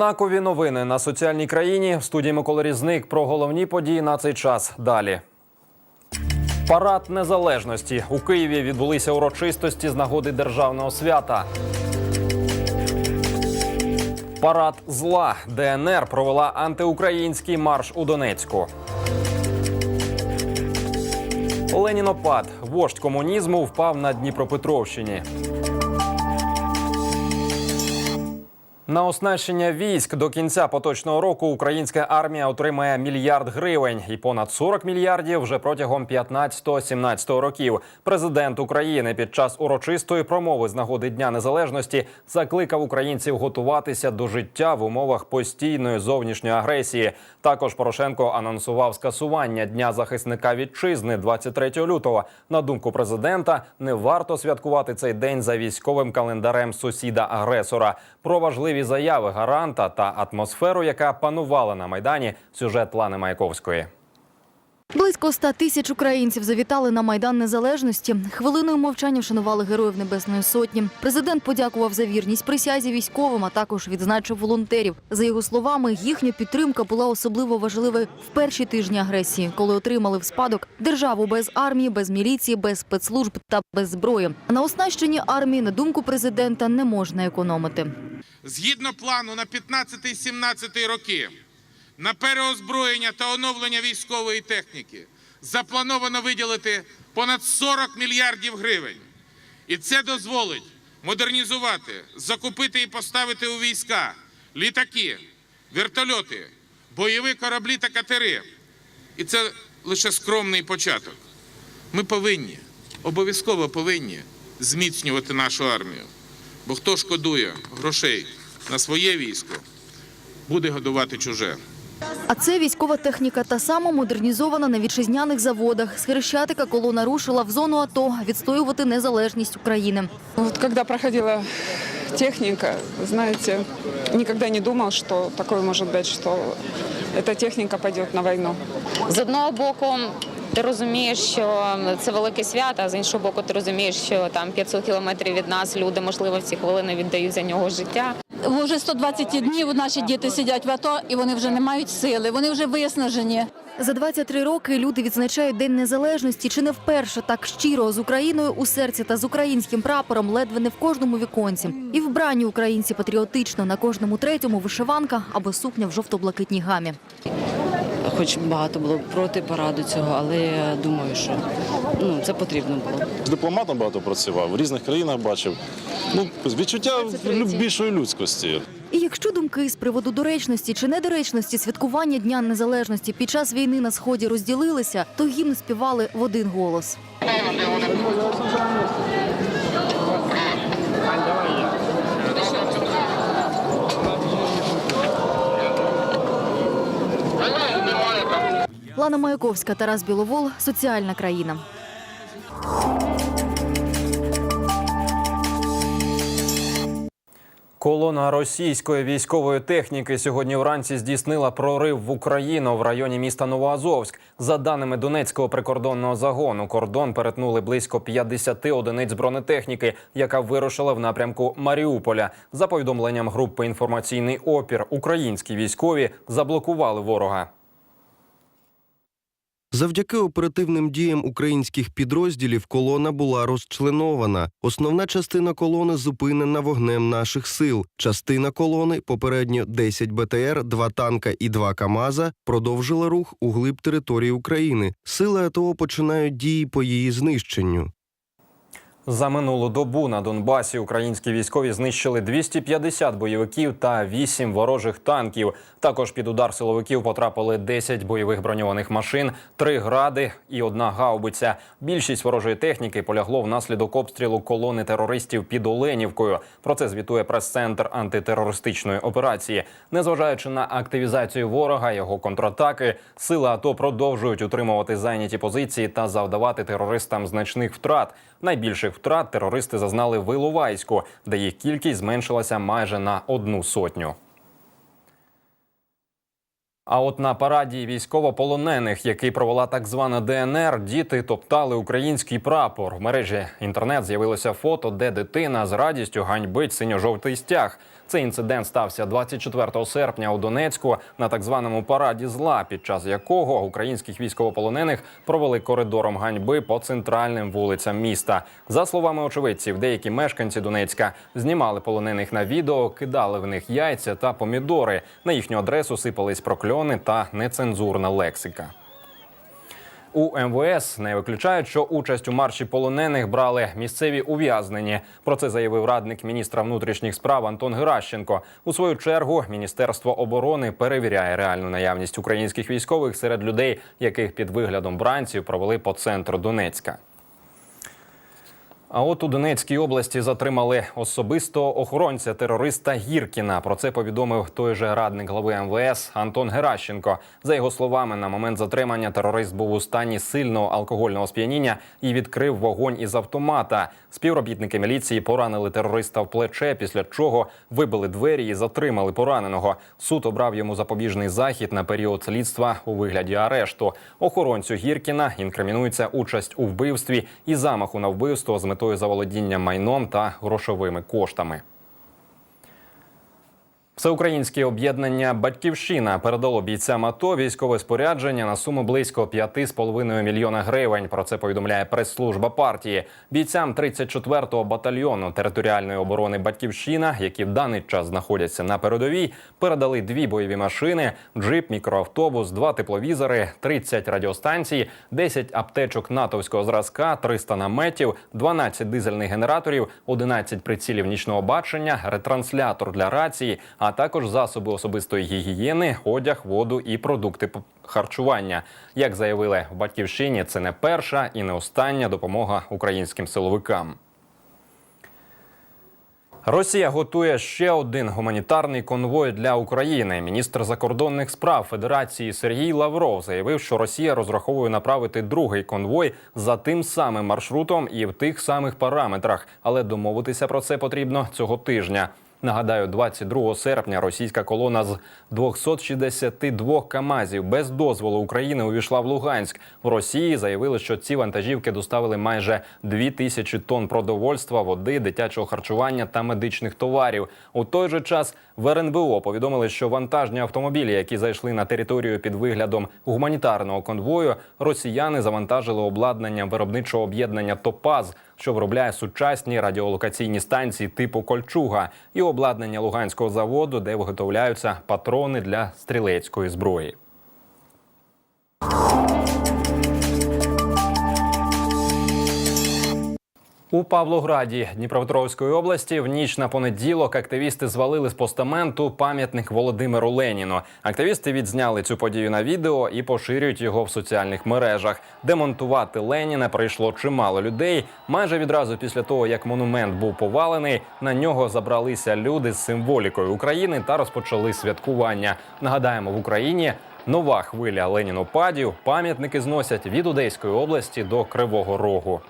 Знакові новини на соціальній країні в студії Микола Різник про головні події на цей час. Далі. Парад незалежності у Києві відбулися урочистості з нагоди державного свята. Парад зла ДНР провела антиукраїнський марш у Донецьку. Ленінопад, вождь комунізму, впав на Дніпропетровщині. На оснащення військ до кінця поточного року українська армія отримає мільярд гривень і понад 40 мільярдів вже протягом 15-17 років. Президент України під час урочистої промови з нагоди Дня Незалежності закликав українців готуватися до життя в умовах постійної зовнішньої агресії. Також Порошенко анонсував скасування Дня захисника вітчизни 23 лютого. На думку президента, не варто святкувати цей день за військовим календарем сусіда-агресора. Про важливі заяви гаранта та атмосферу, яка панувала на майдані. Сюжет Лани Маяковської. Близько ста тисяч українців завітали на майдан незалежності. Хвилиною мовчання вшанували героїв Небесної Сотні. Президент подякував за вірність присязі військовим, а також відзначив волонтерів. За його словами, їхня підтримка була особливо важливою в перші тижні агресії, коли отримали в спадок державу без армії, без міліції, без спецслужб та без зброї. На оснащенні армії, на думку президента, не можна економити. Згідно плану на 15-17 роки на переозброєння та оновлення військової техніки заплановано виділити понад 40 мільярдів гривень. І це дозволить модернізувати, закупити і поставити у війська літаки, вертольоти, бойові кораблі та катери. І це лише скромний початок. Ми повинні, обов'язково повинні зміцнювати нашу армію. Бо хто шкодує грошей на своє військо, буде годувати чуже. А це військова техніка та сама модернізована на вітчизняних заводах. З Хрещатика колона рушила в зону АТО відстоювати незалежність України. Вот когда проходила техника, знаете, никогда не думал, что такое может быть, что эта техника пойдет на войну. З одного боку, ти розумієш, що це велике свято, а з іншого боку, ти розумієш, що там 500 кілометрів від нас люди, можливо, в ці хвилини віддають за нього життя. Вже 120 днів наші діти сидять в АТО, і вони вже не мають сили, вони вже виснажені. За 23 роки люди відзначають День Незалежності чи не вперше так щиро з Україною у серці та з українським прапором ледве не в кожному віконці. І вбрані українці патріотично на кожному третьому вишиванка або сукня в жовто-блакитній гамі. Хоч багато було проти параду цього, але я думаю, що ну, це потрібно було. З дипломатом багато працював, в різних країнах бачив. Ну, відчуття більшої людськості. І якщо думки з приводу доречності чи недоречності святкування Дня Незалежності під час війни на сході розділилися, то гімн співали в один голос. Лана Маяковська, Тарас Біловол, соціальна країна. Колона російської військової техніки сьогодні вранці здійснила прорив в Україну в районі міста Новоазовськ. За даними Донецького прикордонного загону, кордон перетнули близько 50 одиниць бронетехніки, яка вирушила в напрямку Маріуполя. За повідомленням групи інформаційний опір, українські військові заблокували ворога. Завдяки оперативним діям українських підрозділів колона була розчленована. Основна частина колони зупинена вогнем наших сил. Частина колони, попередньо 10 БТР, 2 танка і 2 КАМАЗа, продовжила рух у глиб території України. Сили АТО починають дії по її знищенню. За минулу добу на Донбасі українські військові знищили 250 бойовиків та 8 ворожих танків. Також під удар силовиків потрапили 10 бойових броньованих машин, 3 гради і одна гаубиця. Більшість ворожої техніки полягло внаслідок обстрілу колони терористів під Оленівкою. Про це звітує прес-центр антитерористичної операції. Незважаючи на активізацію ворога, його контратаки, сили АТО продовжують утримувати зайняті позиції та завдавати терористам значних втрат. Найбільших втрат терористи зазнали в Іловайську, де їх кількість зменшилася майже на одну сотню. А от на параді військовополонених, який провела так звана ДНР, діти топтали український прапор. В мережі інтернет з'явилося фото, де дитина з радістю ганьбить синьо-жовтий стяг. Цей інцидент стався 24 серпня у Донецьку на так званому параді зла, під час якого українських військовополонених провели коридором ганьби по центральним вулицям міста. За словами очевидців, деякі мешканці Донецька знімали полонених на відео, кидали в них яйця та помідори. На їхню адресу сипались прокльони та нецензурна лексика. У МВС не виключають, що участь у марші полонених брали місцеві ув'язнені. Про це заявив радник міністра внутрішніх справ Антон Геращенко. У свою чергу Міністерство оборони перевіряє реальну наявність українських військових серед людей, яких під виглядом бранців провели по центру Донецька. А от у Донецькій області затримали особистого охоронця терориста Гіркіна. Про це повідомив той же радник глави МВС Антон Геращенко. За його словами, на момент затримання терорист був у стані сильного алкогольного сп'яніння і відкрив вогонь із автомата. Співробітники міліції поранили терориста в плече, після чого вибили двері і затримали пораненого. Суд обрав йому запобіжний захід на період слідства у вигляді арешту. Охоронцю Гіркіна інкримінується участь у вбивстві і замаху на вбивство з метою заволодіння майном та грошовими коштами. Всеукраїнське об'єднання Батьківщина передало бійцям АТО військове спорядження на суму близько 5,5 мільйона гривень. Про це повідомляє прес-служба партії. Бійцям 34-го батальйону територіальної оборони Батьківщина, які в даний час знаходяться на передовій, передали дві бойові машини, джип, мікроавтобус, два тепловізори, 30 радіостанцій, 10 аптечок натовського зразка, 300 наметів, 12 дизельних генераторів, 11 прицілів нічного бачення, ретранслятор для рації, а також засоби особистої гігієни, одяг, воду і продукти харчування. Як заявили в батьківщині, це не перша і не остання допомога українським силовикам. Росія готує ще один гуманітарний конвой для України. Міністр закордонних справ Федерації Сергій Лавров заявив, що Росія розраховує направити другий конвой за тим самим маршрутом і в тих самих параметрах, але домовитися про це потрібно цього тижня. Нагадаю, 22 серпня російська колона з 262 камазів без дозволу України увійшла в Луганськ. В Росії заявили, що ці вантажівки доставили майже 2 тисячі тонн продовольства, води, дитячого харчування та медичних товарів. У той же час в РНБО повідомили, що вантажні автомобілі, які зайшли на територію під виглядом гуманітарного конвою, росіяни завантажили обладнанням виробничого об'єднання Топаз, що виробляє сучасні радіолокаційні станції типу Кольчуга, і обладнання Луганського заводу, де виготовляються патрони для стрілецької зброї. У Павлограді Дніпропетровської області в ніч на понеділок активісти звалили з постаменту пам'ятник Володимиру Леніну. Активісти відзняли цю подію на відео і поширюють його в соціальних мережах. Демонтувати Леніна прийшло чимало людей. Майже відразу після того, як монумент був повалений, на нього забралися люди з символікою України та розпочали святкування. Нагадаємо, в Україні нова хвиля ленінопадів. Пам'ятники зносять від Одеської області до Кривого Рогу.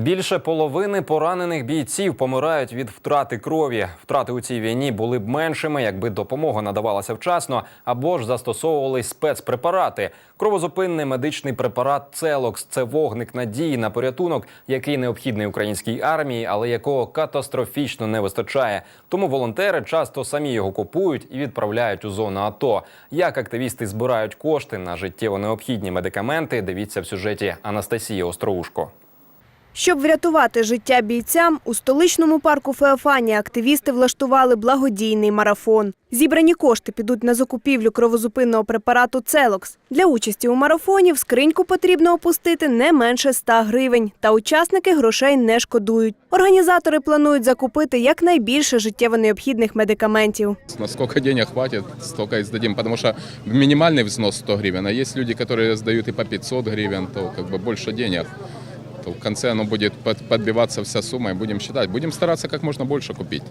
Більше половини поранених бійців помирають від втрати крові. Втрати у цій війні були б меншими, якби допомога надавалася вчасно або ж застосовувались спецпрепарати. Кровозупинний медичний препарат Целокс це вогник надії на порятунок, який необхідний українській армії, але якого катастрофічно не вистачає. Тому волонтери часто самі його купують і відправляють у зону АТО. Як активісти збирають кошти на життєво необхідні медикаменти? Дивіться в сюжеті Анастасії Остроушко. Щоб врятувати життя бійцям, у столичному парку Феофанія активісти влаштували благодійний марафон. Зібрані кошти підуть на закупівлю кровозупинного препарату Целокс. Для участі у марафоні в скриньку потрібно опустити не менше 100 гривень, та учасники грошей не шкодують. Організатори планують закупити якнайбільше життєво необхідних медикаментів. На сколько денег хватит, столько и сдадим. Потому что минимальный взнос 100 гривен, а есть люди, которые сдают и по 500 гривен, то как бы больше денег. То в конце оно будет подбиваться вся сумма и будем считать. Будем стараться как можно больше купить.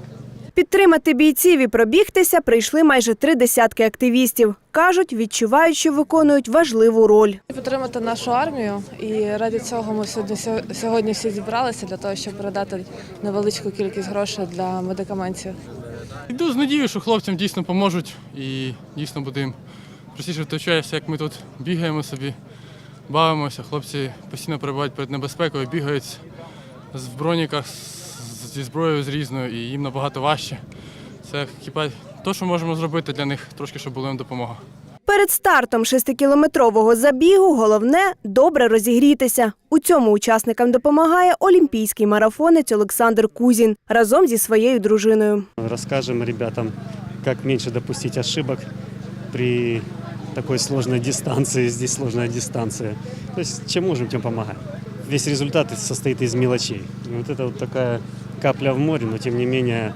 Підтримати бійців і пробігтися прийшли майже три десятки активістів. Кажуть, відчувають, що виконують важливу роль. Підтримати нашу армію, і ради цього ми сьогодні сьогодні всі зібралися для того, щоб передати невеличку кількість грошей для медикаментів. Йду з надією, що хлопцям дійсно поможуть і дійсно буде їм простіше в як ми тут бігаємо собі, бавимося. Хлопці постійно перебувають перед небезпекою, бігають з броніках, зі зброєю з різною, і їм набагато важче. Це хіба те, що можемо зробити для них, трошки, щоб була їм допомога. Перед стартом шестикілометрового забігу головне добре розігрітися. У цьому учасникам допомагає олімпійський марафонець Олександр Кузін разом зі своєю дружиною. Расскажем ребятам, как меньше допустить ошибок при такой сложной дистанции. Здесь сложная дистанция. То есть чем можем, тем помогаем. Весь результат состоит из мелочей. И вот это вот такая капля в море, но тем не менее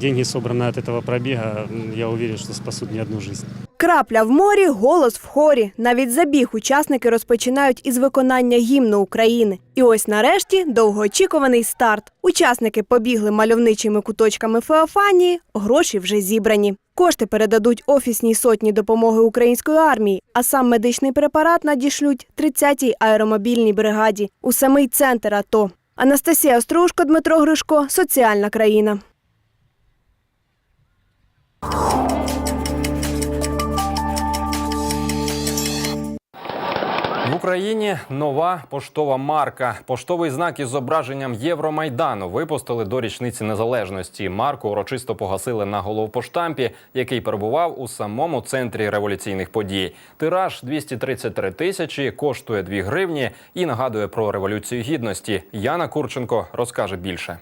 деньги, собранные от этого пробега, м, я уверен, что спасут не одну жизнь. Крапля в морі, голос в хорі. Навіть забіг учасники розпочинають із виконання гімну України. І ось нарешті довгоочікуваний старт. Учасники побігли мальовничими куточками Феофанії, гроші вже зібрані. Кошти передадуть офісній сотні допомоги української армії, а сам медичний препарат надішлють 30-й аеромобільній бригаді у самий центр АТО. Анастасія Острушко, Дмитро Гришко, Соціальна країна. В Україні нова поштова марка. Поштовий знак із зображенням Євромайдану випустили до річниці незалежності. Марку урочисто погасили на головпоштампі, який перебував у самому центрі революційних подій. Тираж 233 тисячі, коштує 2 гривні і нагадує про революцію гідності. Яна Курченко розкаже більше.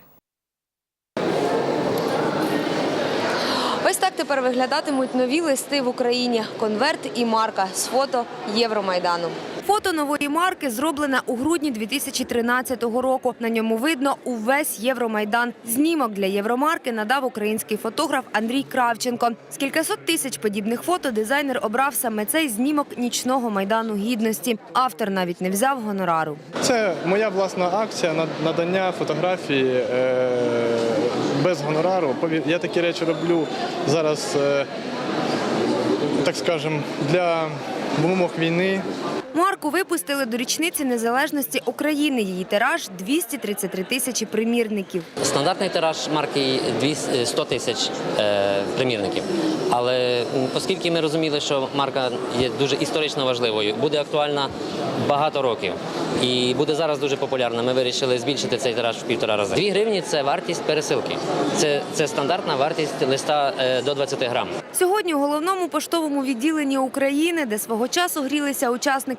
Ось так тепер виглядатимуть нові листи в Україні. Конверт і марка з фото Євромайдану. Фото нової марки зроблене у грудні 2013 року. На ньому видно увесь Євромайдан. Знімок для Євромарки надав український фотограф Андрій Кравченко. З кількасот тисяч подібних фото дизайнер обрав саме цей знімок нічного майдану гідності. Автор навіть не взяв гонорару. Це моя власна акція на- надання фотографії е, без гонорару. Я такі речі роблю зараз, е, так скажемо, для вимог війни. Марку випустили до річниці незалежності України. Її тираж 233 тисячі примірників. Стандартний тираж марки 200 100 тисяч е, примірників. Але оскільки ми розуміли, що марка є дуже історично важливою, буде актуальна багато років і буде зараз дуже популярна, ми вирішили збільшити цей тираж в півтора рази. Дві гривні це вартість пересилки. Це, це стандартна вартість листа е, до 20 грам. Сьогодні у головному поштовому відділенні України, де свого часу грілися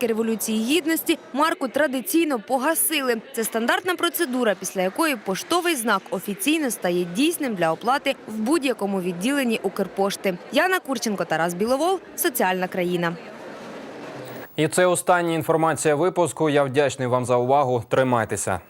учасники революції гідності, марку традиційно погасили. Це стандартна процедура, після якої поштовий знак офіційно стає дійсним для оплати в будь-якому відділенні Укрпошти. Яна Курченко, Тарас Біловол, соціальна країна. І це остання інформація випуску. Я вдячний вам за увагу. Тримайтеся.